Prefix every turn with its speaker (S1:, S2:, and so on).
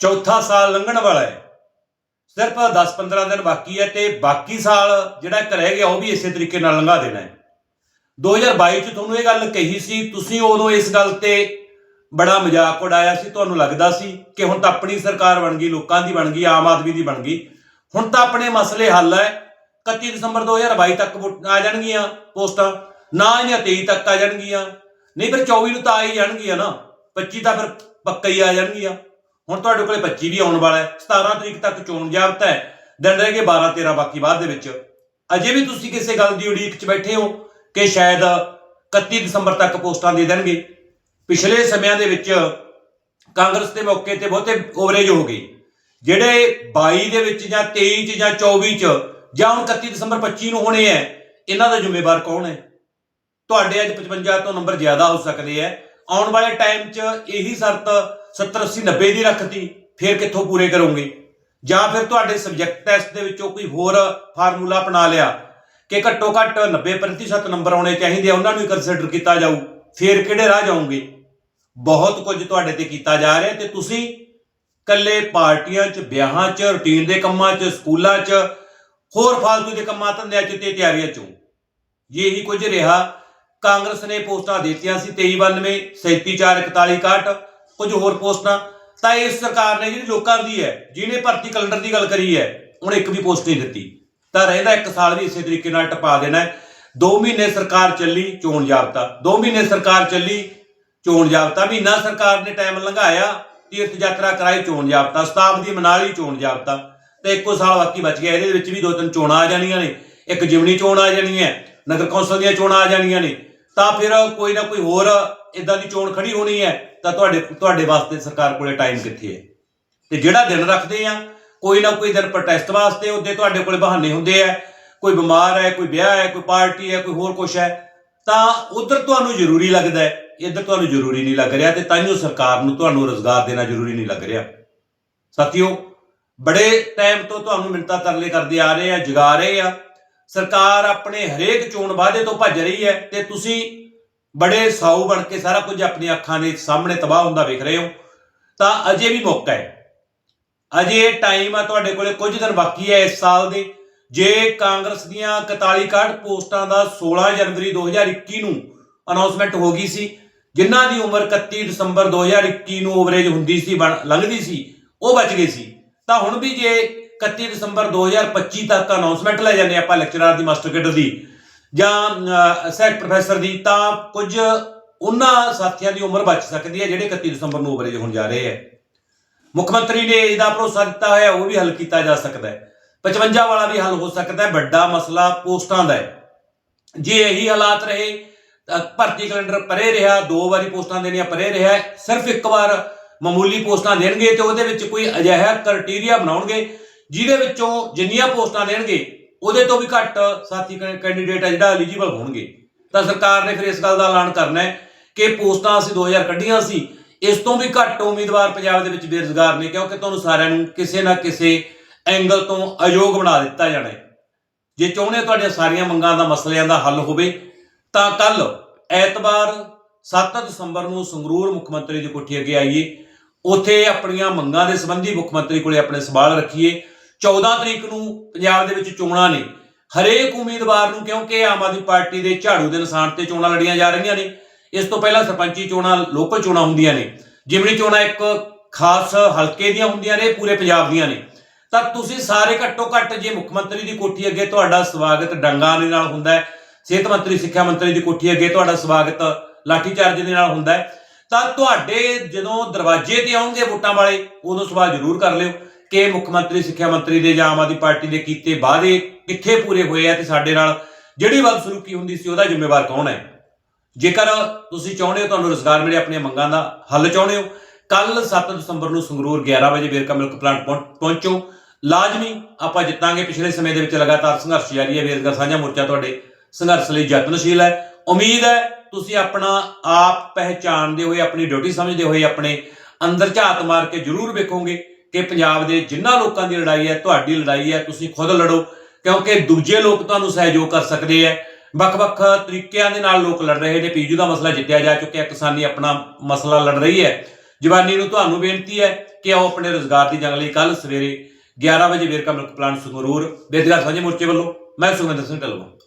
S1: ਚੌਥਾ ਸਾਲ ਲੰਘਣ ਵਾਲਾ ਹੈ। ਸਿਰਫ 10-15 ਦਿਨ ਬਾਕੀ ਹੈ ਤੇ ਬਾਕੀ ਸਾਲ ਜਿਹੜਾ ਇੱਕ ਰਹਿ ਗਿਆ ਉਹ ਵੀ ਇਸੇ ਤਰੀਕੇ ਨਾਲ ਲੰਘਾ ਦੇਣਾ ਹੈ। 2022 ਚ ਤੁਹਾਨੂੰ ਇਹ ਗੱਲ ਕਹੀ ਸੀ, ਤੁਸੀਂ ਉਦੋਂ ਇਸ ਗੱਲ ਤੇ ਬੜਾ ਮਜ਼ਾਕ ਉਡਾਇਆ ਸੀ, ਤੁਹਾਨੂੰ ਲੱਗਦਾ ਸੀ ਕਿ ਹੁਣ ਤਾਂ ਆਪਣੀ ਸਰਕਾਰ ਬਣ ਗਈ, ਲੋਕਾਂ ਦੀ ਬਣ ਗਈ, ਆਮ ਆਦਮੀ ਦੀ ਬਣ ਗਈ। ਹੁਣ ਤਾਂ ਆਪਣੇ ਮਸਲੇ ਹੱਲ ਹੈ। 31 ਦਸੰਬਰ 2022 ਤੱਕ ਵੋਟ- ਆ ਜਾਣਗੀਆਂ ਪੋਸਟਾਂ, ਨਾ ਜਾਂ 23 ਤੱਕ ਆ ਜਾਣਗੀਆਂ। ਨਹੀਂ ਫਿਰ 24 ਨੂੰ ਤਾਂ ਆ ਹੀ ਜਾਣਗੀਆਂ ਨਾ। 25 ਤਾਂ ਫਿਰ ਪੱਕਾ ਹੀ ਆ ਜਾਣਗੀਆਂ। ਹੁਣ ਤੁਹਾਡੇ ਕੋਲੇ 25 ਵੀ ਆਉਣ ਵਾਲਾ ਹੈ 17 ਤਰੀਕ ਤੱਕ ਚੋਣ ਜਾਬਤਾ ਹੈ। ਦਿਨ ਰਹਿ ਗਏ 12 13 ਬਾਕੀ ਬਾਅਦ ਦੇ ਵਿੱਚ। ਅਜੇ ਵੀ ਤੁਸੀਂ ਕਿਸੇ ਗੱਲ ਦੀ ਉਡੀਕ 'ਚ ਬੈਠੇ ਹੋ ਕਿ ਸ਼ਾਇਦ 31 ਦਸੰਬਰ ਤੱਕ ਪੋਸਟਾਂ ਦੇ ਦੇਣਗੇ। ਪਿਛਲੇ ਸਮਿਆਂ ਦੇ ਵਿੱਚ ਕਾਂਗਰਸ ਦੇ ਮੌਕੇ ਤੇ ਬਹੁਤੇ ਓਵਰੇਜ ਹੋ ਗਏ। ਜਿਹੜੇ 22 ਦੇ ਵਿੱਚ ਜਾਂ 23 ਚ ਜਾਂ 24 ਚ ਜਾਂ ਹੁਣ 31 ਦਸੰਬਰ 25 ਨੂੰ ਹੋਣੇ ਹੈ, ਇਹਨਾਂ ਦਾ ਜ਼ਿੰਮੇਵਾਰ ਕੌਣ ਹੈ? ਤੁਹਾਡੇ ਅੱਜ 55 ਤੋਂ ਨੰਬਰ ਜ਼ਿਆਦਾ ਹੋ ਸਕਦੇ ਹੈ। ਆਉਣ ਵਾਲੇ ਟਾਈਮ 'ਚ ਇਹੀ ਸ਼ਰਤ 70 80 90 ਦੀ ਰੱਖਤੀ, ਫਿਰ ਕਿੱਥੋਂ ਪੂਰੇ ਕਰੋਗੇ? ਜਾਂ ਫਿਰ ਤੁਹਾਡੇ ਸਬਜੈਕਟ ਟੈਸਟ ਦੇ ਵਿੱਚੋਂ ਕੋਈ ਹੋਰ ਫਾਰਮੂਲਾ ਅਪਣਾ ਲਿਆ ਕਿ ਘੱਟੋ ਘੱਟ 90% ਨੰਬਰ ਆਉਣੇ ਚਾਹੀਦੇ ਆ, ਉਹਨਾਂ ਨੂੰ ਹੀ ਕੰਸੀਡਰ ਕੀਤਾ ਜਾਊ, ਫਿਰ ਕਿਹੜੇ ਰਾਹ ਜਾਓਗੇ? ਬਹੁਤ ਕੁਝ ਤੁਹਾਡੇ ਤੇ ਕੀਤਾ ਜਾ ਰਿਹਾ ਤੇ ਤੁਸੀਂ ਕੱਲੇ ਪਾਰਟੀਆਂ 'ਚ, ਵਿਆਹਾਂ 'ਚ ਰੁਟੀਨ ਦੇ ਕੰਮਾਂ 'ਚ, ਸਕੂਲਾਂ 'ਚ, ਹੋਰ ਫਾਲਤੂ ਦੇ ਕੰਮਾਂ ਧੰਦਿਆਂ 'ਚ ਤੇ ਤਿਆਰੀਆਂ 'ਚੋਂ ਜੇ ਇਹੀ ਕੁਝ ਰਿਹਾ ਕਾਂਗਰਸ ਨੇ ਪੋਸਟਾਂ ਦਿੱਤੀਆਂ ਸੀ 2392 37441 ਕੁਝ ਹੋਰ ਪੋਸਟਾਂ। ਤਾਂ ਇਸ ਸਰਕਾਰ ਨੇ ਜਿਹੜੀ ਲੋਕਾਂ ਦੀ ਹੈ, ਜਿਹਨੇ ਭਰਤੀ ਕੈਲੰਡਰ ਦੀ ਗੱਲ ਕਰੀ ਹੈ, ਉਹਨੇ ਇੱਕ ਵੀ ਪੋਸਟ ਨਹੀਂ ਦਿੱਤੀ। ਤਾਂ ਰਹਿੰਦਾ ਇੱਕ ਸਾਲ ਵੀ ਇਸੇ ਤਰੀਕੇ ਨਾਲ ਟਪਾ ਦੇਣਾ ਹੈ। 2 ਮਹੀਨੇ ਸਰਕਾਰ ਚੱਲੀ, ਚੋਣ ਜਾਬਤਾ। 2 ਮਹੀਨੇ ਸਰਕਾਰ ਚੱਲੀ, ਚੋਣ ਜਾਬਤਾ। ਮਹੀਨਾ ਸਰਕਾਰ ਨੇ ਟਾਈਮ ਲੰਘਾਇਆ ਤੀਰਥ ਯਾਤਰਾ ਕਰਾਈ, ਚੋਣ ਜਾਬਤਾ। ਸ਼ਤਾਬਦੀ ਮਨਾ ਲਈ ਚੋਣ ਜਾਬਤਾ। ਤੇ ਇੱਕੋ ਸਾਲ ਬਾਕੀ ਬਚ ਗਿਆ। ਇਹਦੇ ਵਿੱਚ ਵੀ ਦੋ ਤਿੰਨ ਚੋਣਾਂ ਆ ਜਾਣੀਆਂ ਨੇ। ਇੱਕ ਜਿਮਨੀ ਚੋਣ ਆ ਜਾਣੀ ਹੈ, ਨਗਰ ਕੌਂਸਲ ਦੀਆਂ ਚੋਣਾਂ ਆ ਜਾਣੀਆਂ ਨੇ। ਤਾਂ ਫਿਰ ਕੋਈ ਨਾ ਕੋਈ ਹੋਰ ਇਦਾਂ ਦੀ ਚੋਣ ਖੜੀ ਹੋਣੀ ਹੈ, ਤਾਂ ਤੁਹਾਡੇ ਤੁਹਾਡੇ ਵਾਸਤੇ ਸਰਕਾਰ ਕੋਲੇ ਟਾਈਮ ਕਿੱਥੇ ਹੈ? ਤੇ ਜਿਹੜਾ ਦਿਨ ਰੱਖਦੇ ਆ, ਕੋਈ ਨਾ ਕੋਈ ਦਿਨ ਪ੍ਰੋਟੈਸਟ ਵਾਸਤੇ ਉਹਦੇ ਤੁਹਾਡੇ ਕੋਲੇ ਬਹਾਨੇ ਹੁੰਦੇ ਆ। ਕੋਈ ਬਿਮਾਰ ਹੈ, ਕੋਈ ਵਿਆਹ ਹੈ, ਕੋਈ ਪਾਰਟੀ ਹੈ, ਕੋਈ ਹੋਰ ਕੁਛ ਹੈ, ਤਾਂ ਉਧਰ ਤੁਹਾਨੂੰ ਜ਼ਰੂਰੀ ਲੱਗਦਾ ਹੈ। ਇੱਧਰ ਤੁਹਾਨੂੰ ਜ਼ਰੂਰੀ ਨਹੀਂ ਲੱਗ ਰਿਹਾ ਤੇ ਤਾਈਓ ਸਰਕਾਰ ਨੂੰ ਤੁਹਾਨੂੰ ਰੋਜ਼ਗਾਰ ਦੇਣਾ ਜ਼ਰੂਰੀ ਨਹੀਂ ਲੱਗ ਰਿਹਾ। ਸਾਥੀਓ, ਬੜੇ ਟਾਈਮ ਤੋਂ ਤੁਹਾਨੂੰ ਮਿੰਤਾ ਤਰਲੇ ਕਰਦੇ ਆ ਰਹੇ ਆ, ਜਗਾ ਰਹੇ ਆ। ਸਰਕਾਰ ਆਪਣੇ ਹਰੇਕ ਚੋਣ ਵਾਅਦੇ ਤੋਂ ਭੱਜ ਰਹੀ ਹੈ ਤੇ ਤੁਸੀਂ ਬੜੇ ਸਾਊ ਬਣ ਕੇ ਸਾਰਾ ਕੁਝ ਆਪਣੀ ਅੱਖਾਂ ਦੇ ਸਾਹਮਣੇ ਤਬਾਹ ਹੁੰਦਾ ਵੇਖ ਰਹੇ ਹੋ। ਤਾਂ ਅਜੇ ਵੀ ਮੌਕਾ ਹੈ। ਅਜੇ ਟਾਈਮ ਆ ਤੁਹਾਡੇ ਕੋਲੇ ਕੁਝ ਦਿਨ ਬਾਕੀ ਹੈ ਇਸ ਸਾਲ ਦੇ। ਜੇ ਕਾਂਗਰਸ ਦੀਆਂ 41 61 ਪੋਸਟਾਂ ਦਾ 16 ਜਨਵਰੀ 2021 ਨੂੰ ਅਨਾਉਂਸਮੈਂਟ ਹੋ ਗਈ ਸੀ, ਜਿਨ੍ਹਾਂ ਦੀ ਉਮਰ 31 ਦਸੰਬਰ 2021 ਨੂੰ ਓਵਰੇਜ ਹੁੰਦੀ ਸੀ, ਬਣ- ਲੰਘਦੀ ਸੀ, ਉਹ ਬਚ ਗਏ ਸੀ। ਤਾਂ ਹੁਣ ਵੀ ਜੇ 31 ਦਸੰਬਰ 2025 ਤੱਕ ਅਨਾਉਂਸਮੈਂਟ ਲੈ ਜਾਂਦੇ ਆਪਾਂ ਲੈਕਚਰਰ ਦੀ ਮਾਸਟਰ ਕੈਡਰ ਦੀ। ਜਾਂ ਸੈਕ ਪ੍ਰੋਫੈਸਰ ਦੀ, ਤਾਂ ਕੁਝ ਉਹਨਾਂ ਸਾਥੀਆਂ ਦੀ ਉਮਰ ਬਚ ਸਕਦੀ ਹੈ ਜਿਹੜੇ 31 ਦਸੰਬਰ ਨੂੰ ਓਵਰੇਜ ਹੋਣ ਜਾ ਰਹੇ ਹੈ। ਮੁੱਖ ਮੰਤਰੀ ਨੇ ਇਹਦਾ ਭਰੋਸਾ ਦਿੱਤਾ ਹੋਇਆ, ਉਹ ਵੀ ਹੱਲ ਕੀਤਾ ਜਾ ਸਕਦਾ ਹੈ। 55 ਵਾਲਾ ਵੀ ਹੱਲ ਹੋ ਸਕਦਾ ਹੈ, ਵੱਡਾ ਮਸਲਾ ਪੋਸਟਾਂ ਦਾ ਹੈ। ਜੇ ਇਹੀ ਹਾਲਾਤ ਰਹੇ ਭਰਤੀ ਕੈਲੰਡਰ ਪਰੇ ਰਿਹਾ, ਦੋ ਵਾਰੀ ਪੋਸਟਾਂ ਦੇਣੀਆਂ ਪਰੇ ਰਿਹਾ, ਸਿਰਫ ਇੱਕ ਵਾਰ ਮਾਮੂਲੀ ਪੋਸਟਾਂ ਦੇਣਗੇ ਤੇ ਉਹਦੇ ਵਿੱਚ ਕੋਈ ਅਜਿਹਾ ਕ੍ਰਾਈਟੇਰੀਆ ਬਣਾਉਣਗੇ ਜਿਹਦੇ ਵਿੱਚੋਂ ਜਿੰਨੀਆਂ ਪੋਸਟਾਂ ਦੇਣਗੇ, ਉਹਦੇ ਤੋਂ ਵੀ ਘੱਟ ਸਾਥੀ ਕੈਂਡੀਡੇਟ ਆ ਜਿਹੜਾ ਐਲੀਜੀਬਲ ਹੋਣਗੇ। ਤਾਂ ਸਰਕਾਰ ਨੇ ਫਿਰ ਇਸ ਗੱਲ ਦਾ ਐਲਾਨ ਕਰਨਾ ਹੈ ਕਿ ਪੋਸਟਾਂ ਅਸੀਂ 2000 ਕੱਢੀਆਂ ਸੀ, ਇਸ ਤੋਂ ਵੀ ਘੱਟ ਉਮੀਦਵਾਰ ਪੰਜਾਬ ਦੇ ਵਿੱਚ ਬੇਰੁਜ਼ਗਾਰ ਨੇ, ਕਿਉਂਕਿ ਤੁਹਾਨੂੰ ਸਾਰਿਆਂ ਨੂੰ ਕਿਸੇ ਨਾ ਕਿਸੇ ਐਂਗਲ ਤੋਂ ਅਯੋਗ ਬਣਾ ਦਿੱਤਾ ਜਾਣਾ ਹੈ। ਜੇ ਚਾਹੁੰਦੇ ਹੋ ਤੁਹਾਡੀਆਂ ਸਾਰੀਆਂ ਮੰਗਾਂ ਦਾ ਮਸਲਿਆਂ ਦਾ ਹੱਲ ਹੋਵੇ, ਤਾਂ ਕੱਲ ਐਤਵਾਰ 7 ਦਸੰਬਰ ਨੂੰ ਸੰਗਰੂਰ ਮੁੱਖ ਮੰਤਰੀ ਦੀ ਕੋਠੀ ਅੱਗੇ ਆਈਏ, ਉੱਥੇ ਆਪਣੀਆਂ ਮੰਗਾਂ ਦੇ ਸੰਬੰਧੀ ਮੁੱਖ ਮੰਤਰੀ ਕੋਲੇ ਆਪਣੇ ਸਵਾਲ ਰੱਖੀਏ 14 ਤਰੀਕ ਨੂੰ ਪੰਜਾਬ ਦੇ ਵਿੱਚ ਚੋਣਾਂ ਨੇ। ਹਰੇਕ ਉਮੀਦਵਾਰ ਨੂੰ ਕਿਉਂਕਿ ਆਮ ਆਦਮੀ ਪਾਰਟੀ ਦੇ ਝਾੜੂ ਦੇ ਨਿਸ਼ਾਨ ਤੇ ਚੋਣਾਂ ਲੜੀਆਂ ਜਾ ਰਹੀਆਂ ਨੇ, ਇਸ ਤੋਂ ਪਹਿਲਾਂ ਸਰਪੰਚੀ ਚੋਣਾਂ, ਲੋਕਲ ਚੋਣਾਂ ਹੁੰਦੀਆਂ ਨੇ। ਜਿਮਣੀ ਚੋਣਾਂ ਇੱਕ ਖਾਸ ਹਲਕੇ ਦੀਆਂ ਹੁੰਦੀਆਂ ਨੇ, ਪੂਰੇ ਪੰਜਾਬ ਦੀਆਂ ਨੇ। ਤਾਂ ਤੁਸੀਂ ਸਾਰੇ ਘੱਟੋ ਘੱਟ ਜੇ ਮੁੱਖ ਮੰਤਰੀ ਦੀ ਕੋਠੀ ਅੱਗੇ ਤੁਹਾਡਾ ਸਵਾਗਤ ਡੰਗਾਂ ਦੇ ਨਾਲ ਹੁੰਦਾ ਹੈ, ਸਿਹਤ ਮੰਤਰੀ, ਸਿੱਖਿਆ ਮੰਤਰੀ ਦੀ ਕੋਠੀ ਅੱਗੇ ਤੁਹਾਡਾ ਸਵਾਗਤ ਲਾਠੀ ਚਾਰਜ ਦੇ ਨਾਲ ਹੁੰਦਾ ਹੈ, ਤਾਂ ਤੁਹਾਡੇ ਜਦੋਂ ਦਰਵਾਜ਼ੇ ਤੇ ਆਉਣਗੇ ਵੋਟਾਂ ਵਾਲੇ, ਉਦੋਂ ਸਵਾਲ ਜ਼ਰੂਰ ਕਰ ਲਿਓ। ਕਿ ਮੁੱਖ ਮੰਤਰੀ, ਸਿੱਖਿਆ ਮੰਤਰੀ ਦੇ ਜਾਂ ਆਮ ਆਦਮੀ ਪਾਰਟੀ ਦੇ ਕੀਤੇ ਵਾਅਦੇ ਕਿੱਥੇ ਪੂਰੇ ਹੋਏ ਆ ਤੇ ਸਾਡੇ ਨਾਲ ਜਿਹੜੀ ਬਦਸਲੂਕੀ ਹੁੰਦੀ ਸੀ ਉਹਦਾ ਜ਼ਿੰਮੇਵਾਰ ਕੌਣ ਹੈ? ਜੇਕਰ ਤੁਸੀਂ ਚਾਹੁੰਦੇ ਹੋ ਤੁਹਾਨੂੰ ਰੋਜ਼ਗਾਰ ਮਿਲੇ ਆਪਣੀਆਂ ਮੰਗਾਂ ਦਾ ਹੱਲ ਚਾਹੁੰਦੇ ਹੋ ਕੱਲ 7 ਦਸੰਬਰ ਨੂੰ ਸੰਗਰੂਰ 11 ਵਜੇ ਵੇਰਕਾ ਮਿਲਕ ਪਲਾਂਟ ਪਹੁੰ- ਪਹੁੰਚੋ। ਲਾਜ਼ਮੀ ਆਪਾਂ ਜਿੱਤਾਂਗੇ। ਪਿਛਲੇ ਸਮੇਂ ਦੇ ਵਿੱਚ ਲਗਾਤਾਰ ਸੰਘਰਸ਼ ਜਾਰੀ ਹੈ। ਵੇਰਕਾ ਸਾਂਝਾ ਮੋਰਚਾ ਤੁਹਾਡੇ ਸੰਘਰਸ਼ ਲਈ ਯਤਨਸ਼ੀਲ ਹੈ। ਉਮੀਦ ਹੈ ਤੁਸੀਂ ਆਪਣਾ ਆਪ ਪਹਿਚਾਣਦੇ ਹੋਏ, ਆਪਣੀ ਡਿਊਟੀ ਸਮਝਦੇ ਹੋਏ, ਆਪਣੇ ਅੰਦਰ ਝਾਤ ਮਾਰ ਕੇ ਜ਼ਰੂਰ ਵੇਖੋਗੇ। ਕਿ ਪੰਜਾਬ ਦੇ ਜਿੰਨਾ ਲੋਕਾਂ ਦੀ ਲੜਾਈ ਹੈ, ਤੁਹਾਡੀ ਲੜਾਈ ਹੈ, ਤੁਸੀਂ ਖੁਦ ਲੜੋ, ਕਿਉਂਕਿ ਦੂਜੇ ਲੋਕ ਤੁਹਾਨੂੰ ਸਹਿਯੋਗ ਕਰ ਸਕਦੇ ਹੈ। ਵੱਖ-ਵੱਖ ਤਰੀਕਿਆਂ ਦੇ ਨਾਲ ਲੋਕ ਲੜ ਰਹੇ ਨੇ, ਪੀਜੂ ਦਾ ਮਸਲਾ ਜਿੱਤਿਆ ਜਾ ਚੁੱਕਿਆ ਕਿਸਾਨੀ ਆਪਣਾ ਮਸਲਾ ਲੜ ਰਹੀ ਹੈ। ਜਵਾਨੀ ਨੂੰ ਤੁਹਾਨੂੰ ਬੇਨਤੀ ਹੈ ਕਿ ਆਓ ਆਪਣੇ ਰੋਜ਼ਗਾਰ ਦੀ ਜੰਗ ਲਈ ਕੱਲ ਸਵੇਰੇ 11 ਵਜੇ ਵੇਰਕਾ ਮਿਲਕ ਪਲਾਂਟ ਸੰਗਰੂਰ ਬੇਦਗਾ ਸਾਂਝੇ ਮੋਰਚੇ ਵੱਲੋਂ, ਮੈਂ ਸੁਖਵਿੰਦਰ ਸਿੰਘ ਢਲਵਾ